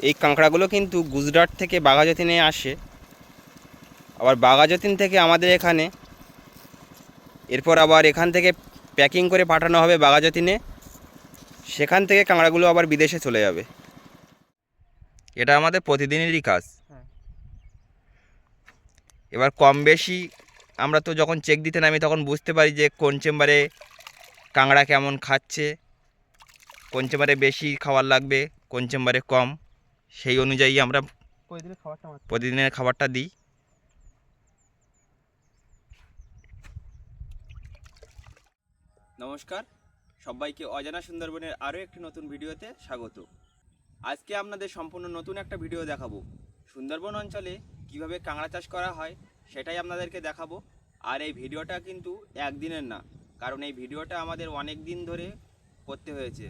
এই কাঁকড়াগুলো কিন্তু গুজরাট থেকে বাঘাযতীনে আসে। আবার বাঘাযতীন থেকে আমাদের এখানে এরপর আবার এখান থেকে প্যাকিং করে পাঠানো হবে বাঘাযতীনে। সেখান থেকে কাঁকড়াগুলো আবার বিদেশে চলে যাবে। এটা আমাদের প্রতিদিনেরই কাজ। হ্যাঁ। এবার কম বেশি আমরা তো যখন চেক দিতে নামি তখন বুঝতে পারি যে কোন চেম্বারে কাঁকড়া কেমন খাচ্ছে কোন চেম্বারে বেশি খাবার লাগবে কোন চেম্বারে কম। সেই অনুযায়ী আমরা প্রতিদিনের খাবারটা আমার প্রতিদিনের খাবারটা দিই। নমস্কার সবাইকে অজানা সুন্দরবনের আরও একটি নতুন ভিডিওতে স্বাগত। আজকে আপনাদের সম্পূর্ণ নতুন একটা ভিডিও দেখাবো। সুন্দরবন অঞ্চলে কীভাবে কাঁকড়া চাষ করা হয় সেটাই আপনাদেরকে দেখাবো। আর এই ভিডিওটা কিন্তু একদিনের না কারণ এই ভিডিওটা আমাদের অনেক দিন ধরে করতে হয়েছে।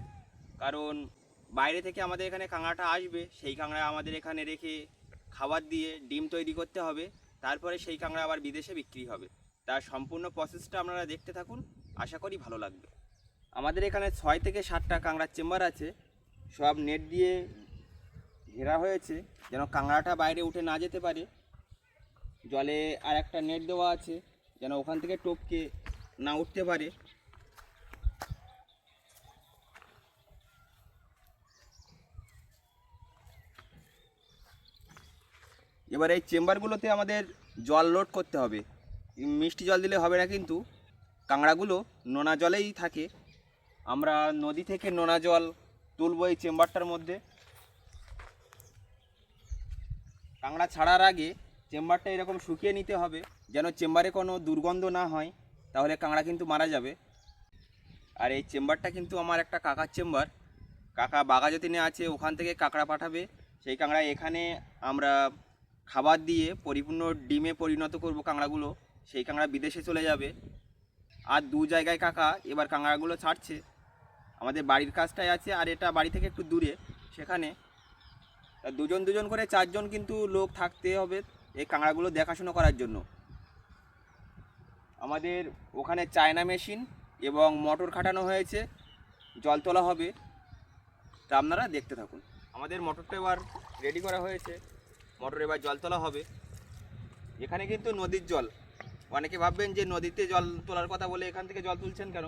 কারণ বাইরে থেকে আমাদের এখানে কাঁকড়াটা আসবে, সেই কাঁকড়া আমাদের এখানে রেখে খাবার দিয়ে ডিম তৈরি করতে হবে। তারপরে সেই কাঁকড়া আবার বিদেশে বিক্রি হবে। তার সম্পূর্ণ প্রসেসটা আপনারা দেখতে থাকুন, আশা করি ভালো লাগবে। আমাদের এখানে ছয় থেকে সাতটা কাঁকড়ার চেম্বার আছে। সব নেট দিয়ে ঘেরা হয়েছে, যেন কাঁকড়াটা বাইরে উঠে না যেতে পারে। জলে আর একটা নেট দেওয়া আছে, যেন ওখান থেকে টপকে না উঠতে পারে। এবার এই চেম্বারগুলোতে আমাদের জল লোড করতে হবে। মিষ্টি জল দিলে হবে না কিন্তু। কাঁকড়াগুলো নোনা জলেই থাকে। আমরা নদী থেকে নোনা জল তুলব এই চেম্বারটার মধ্যে। কাঁকড়া ছাড়ার আগে চেম্বারটা এরকম শুকিয়ে নিতে হবে। যেন চেম্বারে কোনো দুর্গন্ধ না হয়, তাহলে কাঁকড়া কিন্তু মারা যাবে। আর এই চেম্বারটা কিন্তু আমার একটা কাকার চেম্বার। কাকা বাগাযতীনে আছে, ওখান থেকে কাঁকড়া পাঠাবে। সেই কাঁকড়া এখানে আমরা খাবার দিয়ে পরিপূর্ণ ডিমে পরিণত করব কাঁকড়াগুলো, সেই কাঁকড়া বিদেশে চলে যাবে। আর দু জায়গায় কাকা এবার কাঁকড়াগুলো ছাড়ছে। আমাদের বাড়ির কাজটাই আছে, আর এটা বাড়ি থেকে একটু দূরে, সেখানে। দুজন দুজন করে চারজন কিন্তু লোক থাকতে হবে এই কাঁকড়াগুলো দেখাশুনো করার জন্য। আমাদের ওখানে চায়না মেশিন এবং মোটর খাটানো হয়েছে, জল তোলা হবে। তা আপনারা দেখতে থাকুন। আমাদের মোটরটা এবার রেডি করা হয়েছে। মোটর এবার জল তোলা হবে। এখানে কিন্তু নদীর জল। অনেকে ভাববেন যে নদীতে জল তোলার কথা বলে এখান থেকে জল তুলছেন কেন?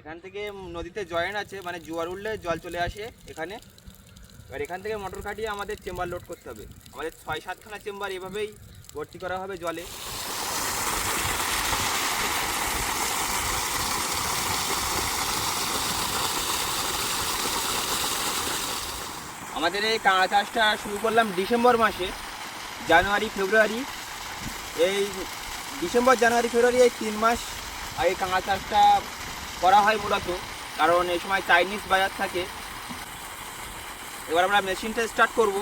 এখান থেকে নদীতে জয়েন আছে মানে জোয়ার উঠলে জল চলে আসে এখানে। এবার এখান থেকে মোটর খাটিয়ে আমাদের চেম্বার লোড করতে হবে। আমাদের ছয় সাতখানা চেম্বার এভাবেই ভর্তি করা হবে জলে। আমাদের এই কাঁড়া চাষটা শুরু করলাম ডিসেম্বর মাসে, জানুয়ারি, ফেব্রুয়ারি। এই ডিসেম্বর, জানুয়ারি, ফেব্রুয়ারি এই তিন মাস এই কাঁড়া চাষটা করা হয় মূলত, কারণ এই সময় চাইনিজ বাজার থাকে। এবার আমরা মেশিনটা স্টার্ট করব।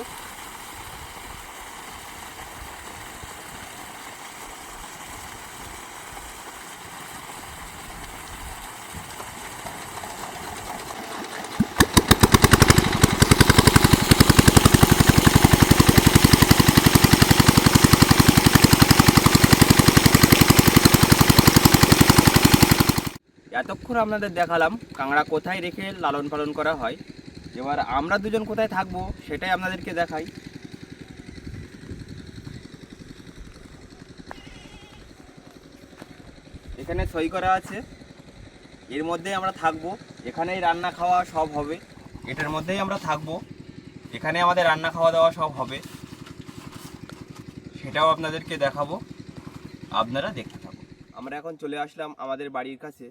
এতক্ষণ আপনাদের দেখালাম কাঁকড়া কোথায় রেখে লালন পালন করা হয়। এবার আমরা দুজন কোথায় থাকব সেটাই আপনাদেরকে দেখাই। এখানে সই করা আছে। এর মধ্যেই আমরা থাকব। এখানেই রান্না খাওয়া সব হবে। এটার মধ্যেই আমরা থাকব। এখানে আমাদের রান্না খাওয়া দাওয়া সব হবে। সেটাও আপনাদেরকে দেখাবো। আপনারা দেখতে থাকুন। আমরা এখন চলে আসলাম আমাদের বাড়ির কাছে।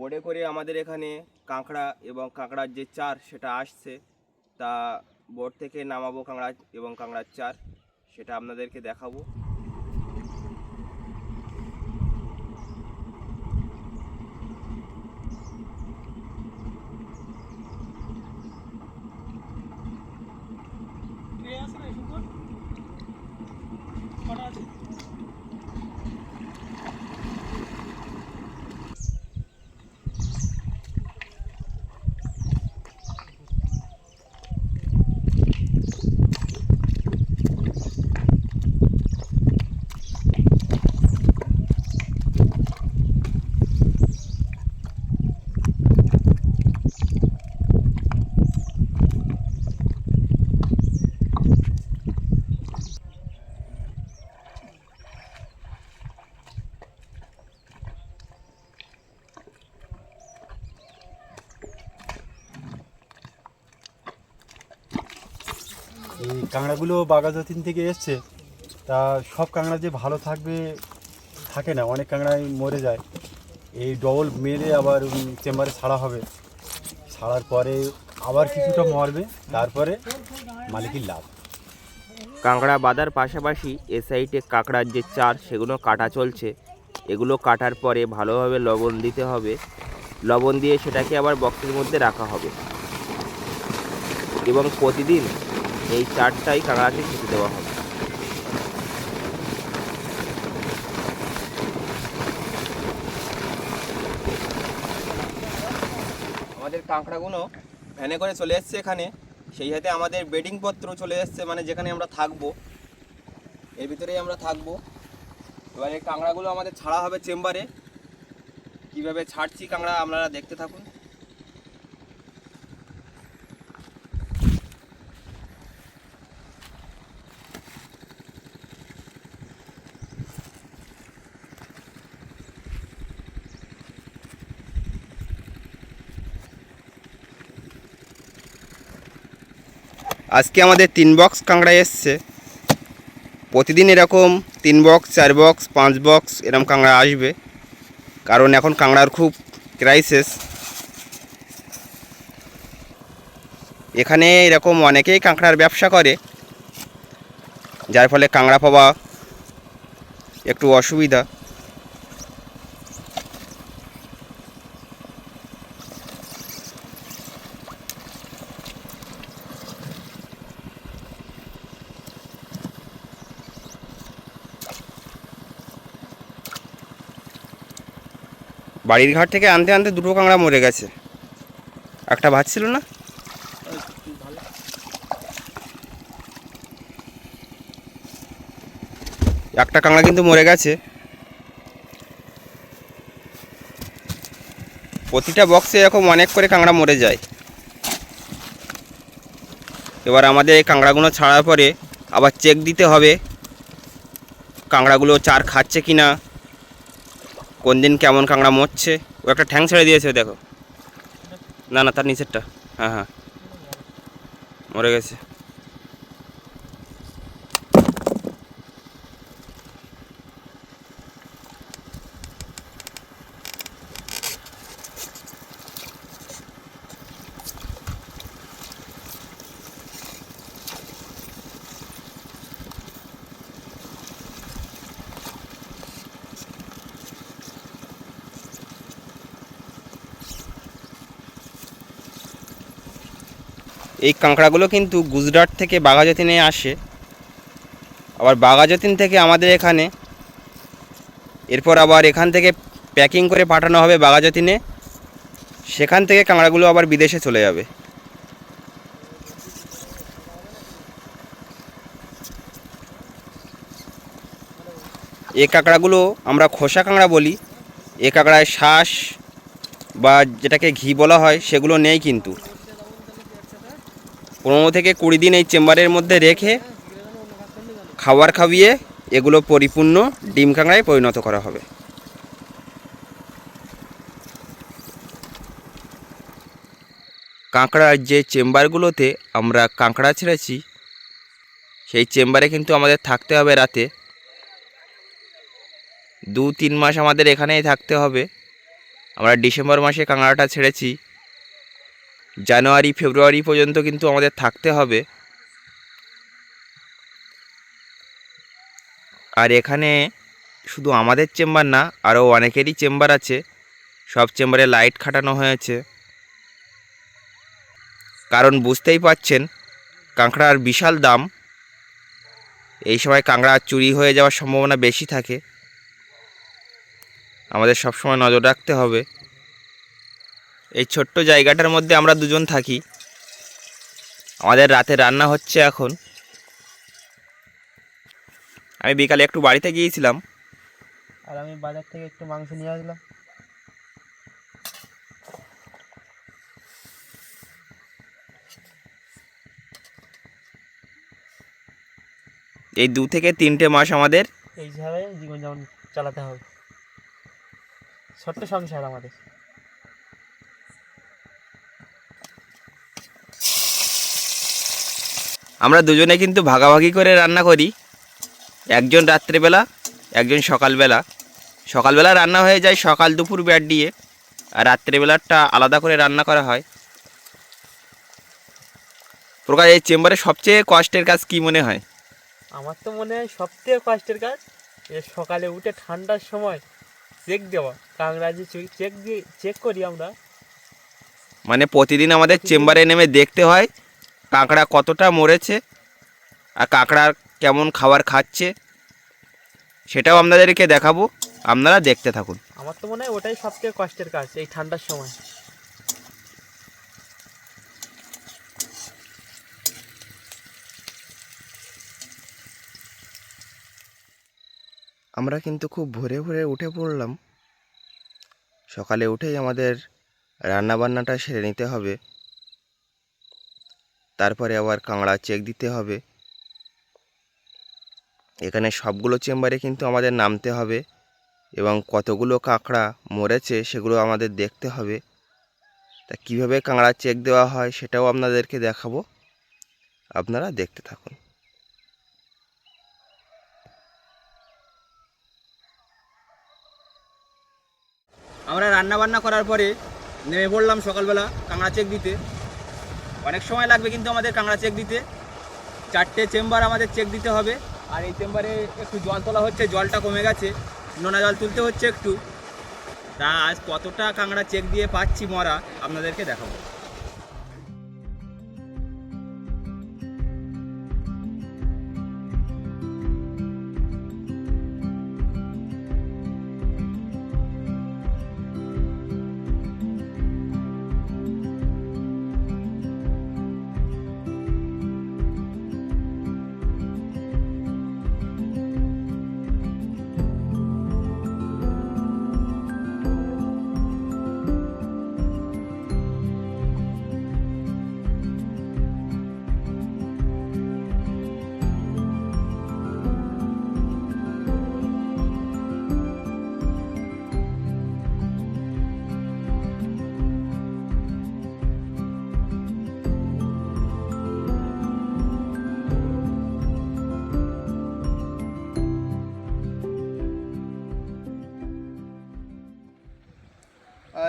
বোর্ডে করে আমাদের এখানে কাঁকড়া এবং কাঁকড়ার যে চার সেটা আসছে, তা বোর্ড থেকে নামাবো কাঁকড়া এবং কাঁকড়ার চার, সেটা আপনাদেরকে দেখাবো। কাঁকড়াগুলো বাগাযতীন থেকে এসছে, তা সব কাঁকড়া যে ভালো থাকবে, থাকে না, অনেক কাঁকড়াই মরে যায়। এই ডবল মেরে আবার চেম্বারে ছাড়া হবে। ছাড়ার পরে আবার কিছুটা মরবে, তারপরে মালিকের লাভ। কাঁকড়া বাঁধার পাশাপাশি এ সাইডে কাঁকড়ার যে চার, সেগুলো কাটা চলছে। এগুলো কাটার পরে ভালোভাবে লবণ দিতে হবে। লবণ দিয়ে সেটাকে আবার বক্সের মধ্যে রাখা হবে। এবং প্রতিদিন এই চারটাই কাঁকড়াকে খেতে দেওয়া হবে। আমাদের কাঁকড়াগুলো ভ্যানে করে চলে এসছে এখানে। সেই সাথে আমাদের বেডিং পত্র চলে এসছে মানে যেখানে আমরা থাকব। এর ভিতরেই আমরা থাকব। এবার এই কাঁকড়াগুলো আমাদের ছাড়া হবে চেম্বারে। কীভাবে ছাড়ছি কাঁকড়া আপনারা দেখতে থাকুন। আজকে আমাদের তিন বক্স কাঁকড়া এসছে। প্রতিদিন এরকম তিন বক্স চার বক্স পাঁচ বক্স এরকম কাঁকড়া আসবে। কারণ এখন কাঁকড়ার খুব ক্রাইসিস এখানে এরকম অনেকেই কাঁকড়ার ব্যবসা করে, যার ফলে কাঁকড়া পাওয়া একটু অসুবিধা। বাড়ির ঘাট থেকে আনতে আনতে দুটো কাঁকড়া মরে গেছে। একটা ভাজছিল না? একটা কাঁকড়া কিন্তু মরে গেছে। প্রতিটা বক্সে এরকম অনেক করে কাঁকড়া মরে যায়। এবার আমাদের এই কাঁকড়াগুলো ছাড়ার পরে আবার চেক দিতে হবে, কাঁকড়াগুলো চার খাচ্ছে কি না কোন দিন কেমন কাঁকড়া মরছে? ও একটা ঠ্যাং ছেড়ে দিয়েছে, দেখো। না না, তার নিচেরটা। হ্যাঁ হ্যাঁ। মরে গেছে। এই কাঁকড়াগুলো কিন্তু গুজরাট থেকে বাঘাযতীনে আসে। আবার বাঘাযতীন থেকে আমাদের এখানে, এরপর আবার এখান থেকে প্যাকিং করে পাঠানো হবে বাঘাযতীনে সেখান থেকে কাঁকড়াগুলো আবার বিদেশে চলে যাবে। এ কাঁকড়াগুলো আমরা খোসা কাঁকড়া বলি। এ কাঁকড়ায় শ্বাস বা যেটাকে ঘি বলা হয়, সেগুলো নেই কিন্তু। পনেরো থেকে কুড়ি দিন এই চেম্বারের মধ্যে রেখে খাবার খাইয়ে এগুলো পরিপূর্ণ ডিম কাঁকড়ায় পরিণত করা হবে। কাঁকড়ার যে চেম্বারগুলোতে আমরা কাঁকড়া ছেড়েছি, সেই চেম্বারে কিন্তু আমাদের থাকতে হবে রাতে। দু তিন মাস আমাদের এখানেই থাকতে হবে। আমরা ডিসেম্বর মাসে কাঁকড়াটা ছেড়েছি। জানুয়ারি, ফেব্রুয়ারি পর্যন্ত কিন্তু আমাদের থাকতে হবে। আর এখানে শুধু আমাদের চেম্বার না, আরও অনেকেরই চেম্বার আছে। সব চেম্বারে লাইট খাটানো হয়েছে। কারণ বুঝতেই পাচ্ছেন, কাঁকড়ার বিশাল দাম। এই সময় কাঁকড়া চুরি হয়ে যাওয়ার সম্ভাবনা বেশি থাকে। আমাদের সবসময় নজর রাখতে হবে। এই ছোট্ট জায়গাটার মধ্যে আমরা দুজন থাকি। আমাদের রাতে রান্না হচ্ছে এখন। আমি বিকালে একটু বাড়িতে গিয়েছিলাম। আর আমি বাজার থেকে একটু মাংস নিয়ে আসলাম। এই দু থেকে তিনটে মাস আমাদের এইভাবে জীবনযাপন চালাতে হবে। ছোট্ট সংসার আমাদের। আমরা দুজনে কিন্তু ভাগাভাগি করে রান্না করি। একজন রাত্রেবেলা একজন সকালবেলা। সকালবেলা রান্না হয়ে যায় সকাল দুপুর ব্যাট দিয়ে আর রাত্রেবেলাটা আলাদা করে রান্না করা হয়। প্রকাশ এই চেম্বারে সবচেয়ে কষ্টের কাজ কি মনে হয়? আমার তো মনে হয় সবচেয়ে কষ্টের কাজ এ সকালে উঠে ঠান্ডার সময় চেক দেওয়া। যে চেক দিয়ে চেক করি আমরা। মানে প্রতিদিন আমাদের চেম্বারে নেমে দেখতে হয় কাঁকড়া কতটা মরেছে আর কাঁকড়া কেমন খাবার খাচ্ছে সেটাও আপনাদেরকে দেখাবো। আপনারা দেখতে থাকুন। আমার তো মনে হয় ওটাই সবচেয়ে কষ্টের কাজ এই ঠান্ডার সময়। আমরা কিন্তু খুব ভোরে ভোরে উঠে পড়লাম। সকালে উঠেই আমাদের রান্নাবান্নাটা সেরে নিতে হবে। তারপরে আবার কাঁকড়া চেক দিতে হবে। এখানে সবগুলো চেম্বারে কিন্তু আমাদের নামতে হবে এবং কতগুলো কাঁকড়া মরেছে সেগুলো আমাদের দেখতে হবে। তা কীভাবে কাঁকড়া চেক দেওয়া হয় সেটাও আপনাদেরকে দেখাবো। আপনারা দেখতে থাকুন। আমরা রান্না বান্না করার পরে নেমে পড়লাম সকালবেলা কাঁকড়া চেক দিতে। অনেক সময় লাগবে কিন্তু আমাদের কাঁকড়া চেক দিতে। চারটে চেম্বার আমাদের চেক দিতে হবে। আর এই চেম্বারে একটু জল তোলা হচ্ছে, জলটা কমে গেছে। নোনা জল তুলতে হচ্ছে একটু। তা আজ কতটা কাঁকড়া চেক দিয়ে পাচ্ছি মরা, আপনাদেরকে দেখাবো।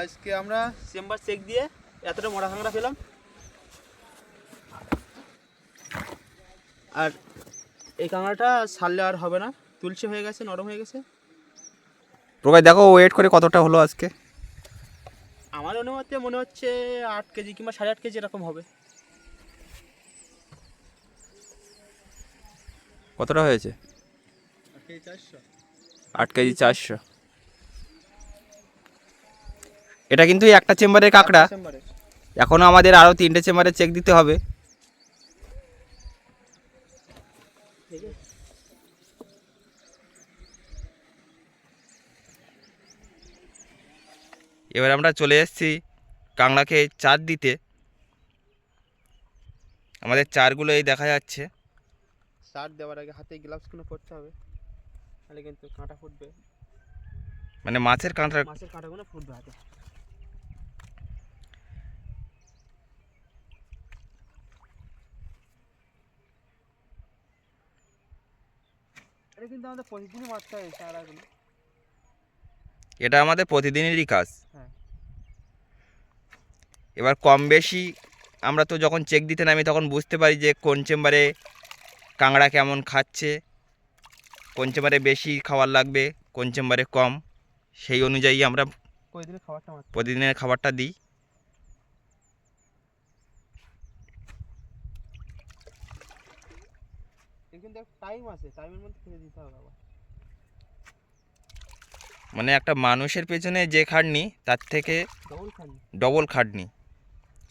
আজকে আমরা চেম্বার চেক দিয়ে এতটা মরা কাঁকড়া পেলাম। আর এই কাঁকড়াটা ছাড়লে আর হবে না। তুলসে হয়ে গেছে নরম হয়ে গেছে। প্রকাশ দেখো ওয়েট করে কতটা হলো আজকে? আমার অনুমতে মনে হচ্ছে আট কেজি কিংবা সাড়ে আট কেজি এরকম হবে। কতটা হয়েছে? আট কেজি চারশো। এটা কিন্তু একটা চেম্বারের কাঁকড়া। এখনও আমাদের আরও তিনটে চেম্বারে চেক দিতে হবে। এবার আমরা চলে এসেছি কাঁকড়াকে চার দিতে। আমাদের চারগুলো এই দেখা যাচ্ছে। চার দেওয়ার আগে হাতে গ্লাভসগুলো পরতে হবে। তাহলে কিন্তু কাঁটা ফুটবে। মানে মাছের কাঁকড়া মাছের কাঁটাগুলো ফুটবে হাতে। এটা কিন্তু আমাদের প্রতিদিনই মারতে হয় চারাগুলো। এটা আমাদের প্রতিদিনেরই কাজ। হ্যাঁ। এবার কম বেশি আমরা তো যখন চেক দিতে নামি তখন বুঝতে পারি যে কোন চেম্বারে কাঁকড়া কেমন খাচ্ছে কোন চেম্বারে বেশি খাবার লাগবে কোন চেম্বারে কম সেই অনুযায়ী আমরা প্রতিদিনের খাবারটা মারতে প্রতিদিনের খাবারটা দিই। কিন্তু একটা টাইম আছে টাইমের মধ্যে খেতে দিতে হবে আবার। মানে একটা মানুষের পেছনে যে খাটনি তার থেকে ডবল খাটনি।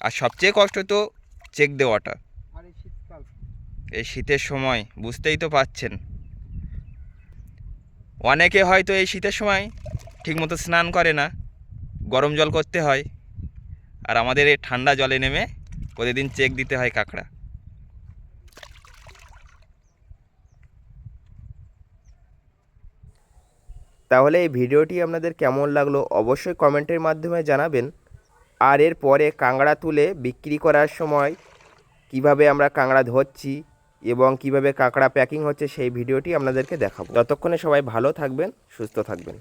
আর সবচেয়ে কষ্ট তো চেক দেওয়াটা। এই এই শীতের সময় বুঝতেই তো পাচ্ছেন। অনেকে হয়তো এই শীতের সময় ঠিকমতো স্নান করে না গরম জল করতে হয় আর আমাদের এই ঠান্ডা জলে নেমে প্রতিদিন চেক দিতে হয় কাঁকড়া। তাহলে এই ভিডিওটি আপনাদের কেমন লাগল অবশ্যই কমেন্টের মাধ্যমে জানাবেন। আর এর পরে কাঁকড়া তুলে বিক্রি করার সময় কীভাবে আমরা কাঁকড়া ধরছি এবং কীভাবে কাঁকড়া প্যাকিং হচ্ছে সেই ভিডিওটি আপনাদেরকে দেখাবো। যতক্ষণে সবাই ভালো থাকবেন, সুস্থ থাকবেন।